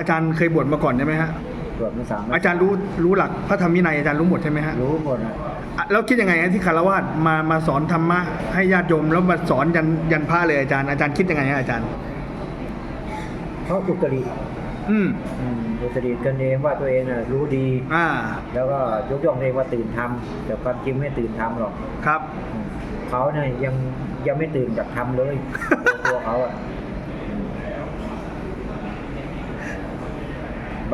อาจารย์เคยบวชมาก่อนใช่ไหมฮะตรวจมาสามอาจารย์รู้รู้หลักพระธรรมวินัยอาจารย์รู้หมดใช่ไหมฮะรู้หมดอะอะแล้วคิดยังไงฮะที่คารวะมามาสอนธรรมะให้ญาติโยมแล้วมาสอนยันยันพระเลยอาจารย์อาจารย์คิดยังไงฮะอาจารย์ เพราะอุตริอืมอืมอุตริกันเองว่าตัวเองน่ะรู้ดี อ่าแล้วก็ยกย่องตัวเองว่าตื่นทำแต่ความจริงไม่ตื่นทำหรอกครับ อืมเขาเนี่ยยังยังไม่ตื่นจากทำเลย ตัวเขาอะอืม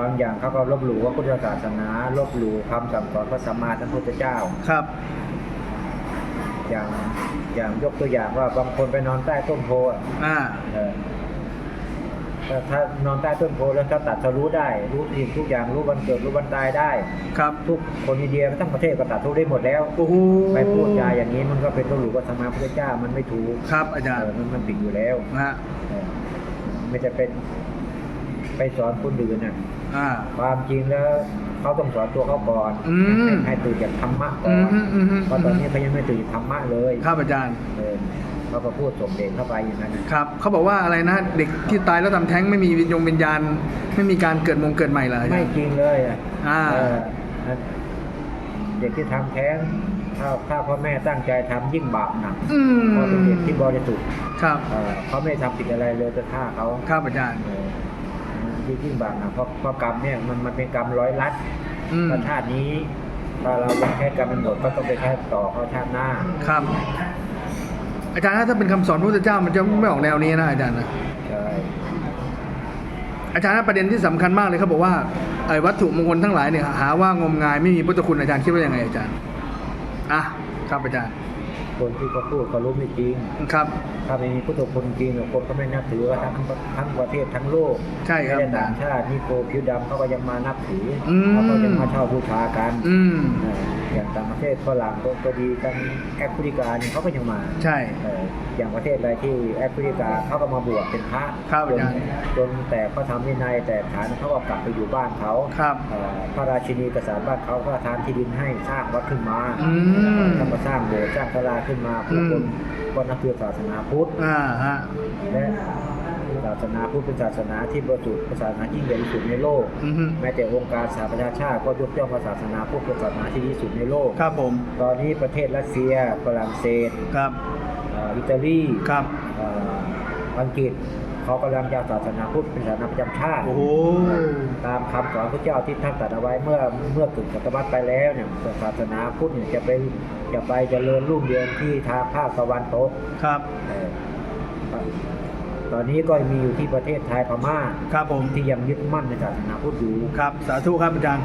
บางอย่างเขาก็ลบหลู่ว่าพุทธศาสนาลบหลู่คำสั่งสอนพระสัมมาสัมพุทธเจ้า ครับ อย่างอย่างยกตัวอย่างว่าบางคนไปนอนใต้ต้นโพอะอ่า เออถ้าถ้านอนใต้ต้นโพแล้วถ้าตัดจะรู้ได้ รู้สิ่งทุกอย่างรู้วันเกิดรู้วันตายได้ ครับ ทุกคนอินเดียทั้งประเทศก็ตัดทุกได้หมดแล้ว โอ้โหไปพูดจาอย่างนี้มันก็เป็นตัวหลูกว่าสมมาพุทธเจ้ามันไม่ถูกครับอาจารย์เออมันมันผิดอยู่แล้ว นะฮะ เออไม่จะเป็นไปสอนคนอื่นน่ะ อ่า ความจริงแล้วเขาต้องสอนตัวเขาก่อนอืม ให้ให้ตื่นจากธรรมะก่อือมนฮึอืมฮึเพราะตอนนี้เขายังไม่ตื่นธรรมะเลยครับอาจารย์ เออเขาก็พูดส่งเด็กเข้าไปอย่างนั้นน่ะครับ เขาบอกว่าอะไรนะ เด็กที่ตายแล้วทำแท้งไม่มีวิญญงวิญญาณ ไม่มีการเกิดมงเกิดใหม่เลยไม่จริงเลยอะอ่า เออเด็กที่ทำแท้งถ้าถ้าพ่อแม่ตั้งใจทำยิ่งบาปหนักอืมเพราะเป็นเด็กที่บริสุทธิ์ครับ เออเขาไม่ทำผิดอะไรเลยจะฆ่าเขา ครับอาจารย์ เออ มันยิ่งบาปหนักเพราะเพราะกรรมเนี่ยมันมันเป็นกรรมร้อยลัดอืมถ้าชาตินี้ถ้าเรายังแค่กรรมมันหมดก็ต้องไปแค่ต่อเขาชาติหน้า ครับ อาจารย์ถ้าเป็นคำสอนพระพุทธเจ้ามันจะไม่ออกแนวนี้นะอาจารย์นะ ใช่อาจารย์ประเด็นที่สำคัญมากเลยเขาบอกว่าไอ้วัตถุมงคลทั้งหลายเนี่ยหาว่างมงายไม่มีพุทธคุณอาจารย์คิดว่ายังไงอาจารย์ อะครับอาจารย์ คนที่เขาพูดเขารู้ไม่จริง ครับ ถ้าไม่มีพุทธคุณจริงเนี่ยคนก็ไม่นับถือว่าทั้งทั้งประเทศทั้งโลกใช่ครับไม่ได้ต่างชาตินี่โกผิวดำเขาก็ยังมานับถืออมเขาก็ยังมาเช่าบูชากัน อืมเอออย่างต่างประเทศฝรั่งก็ก็ดีทางแอฟริกาเนี่ยเขาก็ยังมาใช่ เอออย่างประเทศอะไรที่แอฟริกาเขาก็มาบวชเป็นพระครับจนอาจารย์ จนแต่เขาทำวินัยแต่ฐานเขาก็กลับไปอยู่บ้านเขาครับ เอ่อพระราชินีกษัตริย์บ้านเขาก็ทานที่ดินให้สร้างวัดขึ้นมาอืมทำมาสร้างโบสถ์สร้างศาลาขึ้นมาอืผู้มคนก็นับถือศาสนาพุทธ อ่าฮะ และ ศาสนาพุทธเป็นศาสนาที่บริสุทธิ์เป็นศาสนาที่ใหญ่ที่สุดในโลก อือฮึ แม้แต่องค์การสหประชาชาติก็ยกย่องว่าศาสนาพุทธเป็นศาสนาที่ดีที่สุดในโลก ครับผมตอนนี้ประเทศรัสเซียฝรั่งเศสครับเอ่ออิตาลีครับเอ่ออังกฤษเขากำลังจะเอาศาสนาพุทธเป็นศาสนาประจำชาติ โอ้โห ตามคำสอนพระเจ้าที่ท่านตรัสเอาไว้เมื่อเมื่อกึ่งศตวรรษไปแล้วเนี่ยศาสนาพุทธเนี่ยจะไปจะไปเจริญรุ่งเรืองที่ทางภาคตะวันตกครับ เอ่อ ตอนนี้ก็มีอยู่ที่ประเทศไทยพม่าครับผมที่ยังยึดมั่นในศาสนาพุทธอยู่ครับสาธุครับอาจารย์